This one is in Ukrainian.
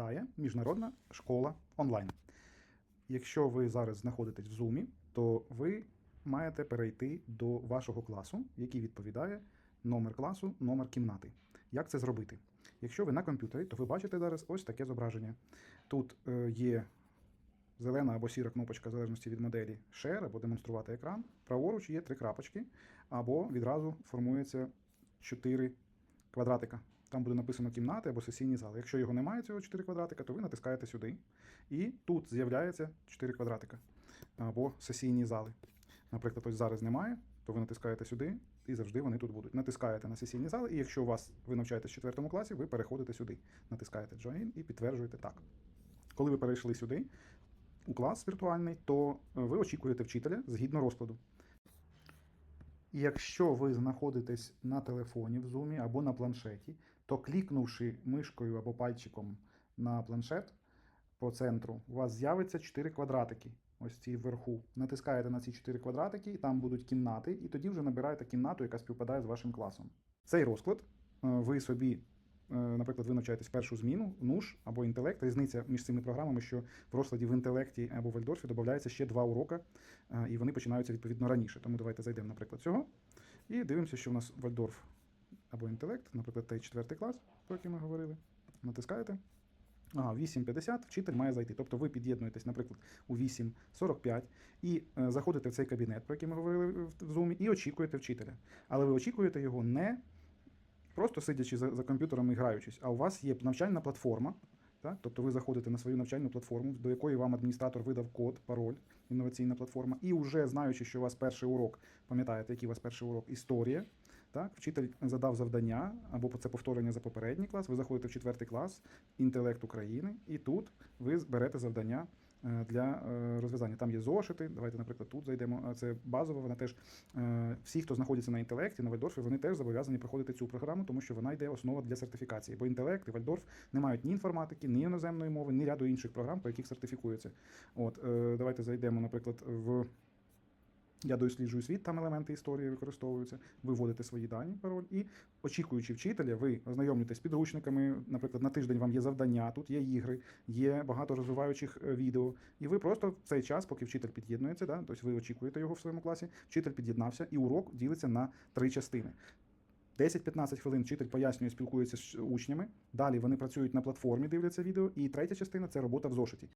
вітає Міжнародна школа онлайн. Якщо ви зараз знаходитесь в Zoom, то ви маєте перейти до вашого класу, який відповідає номер класу, номер кімнати. Як це зробити? Якщо ви на комп'ютері, то ви бачите зараз ось таке зображення. Тут е, є зелена або сіра кнопочка, в залежності від моделі Share або демонструвати екран. Праворуч є три крапочки, або відразу формується чотири квадратика. Там буде написано кімнати або сесійні зали. Якщо його немає, цього 4 квадратика, то ви натискаєте сюди. І тут з'являється 4 квадратика або сесійні зали. Наприклад, ось зараз немає, то ви натискаєте сюди, і завжди вони тут будуть. Натискаєте на сесійні зали, і якщо у вас ви навчаєтесь в 4 класі, ви переходите сюди. Натискаєте Join і підтверджуєте так. Коли ви перейшли сюди, у клас віртуальний, то е, ви очікуєте вчителя згідно розкладу. Якщо ви знаходитесь на телефоні в Zoom або на планшеті, то клікнувши мишкою або пальчиком на планшет по центру, у вас з'явиться 4 квадратики. Ось ці вверху. Натискаєте на ці 4 квадратики, і там будуть кімнати, і тоді вже набираєте кімнату, яка співпадає з вашим класом. Цей розклад е, ви собі, е, наприклад, ви навчаєтесь першу зміну, НУШ або інтелект. Різниця між цими програмами, що в розкладі в інтелекті або в Вальдорфі додається ще два уроки, е, і вони починаються відповідно раніше. Тому давайте зайдемо, наприклад, цього. І дивимося, що у нас Вальдорф або інтелект, наприклад, той четвертий клас, про який ми говорили. Натискаєте. Ага, 8.50 вчитель має зайти. Тобто ви під'єднуєтесь, наприклад, у 8.45 і е, заходите в цей кабінет, про який ми говорили в Zoom, і очікуєте вчителя. Але ви очікуєте його не просто сидячи за, за комп'ютером і граючись, а у вас є навчальна платформа. Так? Тобто ви заходите на свою навчальну платформу, до якої вам адміністратор видав код, пароль, інноваційна платформа, і вже знаючи, що у вас перший урок, пам'ятаєте, який у вас перший урок історія. Так, вчитель задав завдання або це повторення за попередній клас. Ви заходите в четвертий клас, інтелект України, і тут ви берете завдання е, для е, розв'язання. Там є зошити. Давайте, наприклад, тут зайдемо. Це базово. Вона теж е, всі, хто знаходиться на інтелекті, на Вальдорфі, вони теж зобов'язані проходити цю програму, тому що вона йде основа для сертифікації. Бо інтелект і Вальдорф не мають ні інформатики, ні іноземної мови, ні ряду інших програм, по яких сертифікуються. От давайте зайдемо, наприклад, в. Я досліджую світ, там елементи історії використовуються. Ви вводите свої дані, пароль, і очікуючи вчителя, ви ознайомлюєтесь з підручниками. Наприклад, на тиждень вам є завдання, тут є ігри, є багато розвиваючих е, відео. І ви просто в цей час, поки вчитель під'єднується, да, тобто ви очікуєте його в своєму класі, вчитель під'єднався, і урок ділиться на три частини. 10-15 хвилин вчитель пояснює, спілкується з учнями. Далі вони працюють на платформі, дивляться відео. І третя частина це робота в зошиті.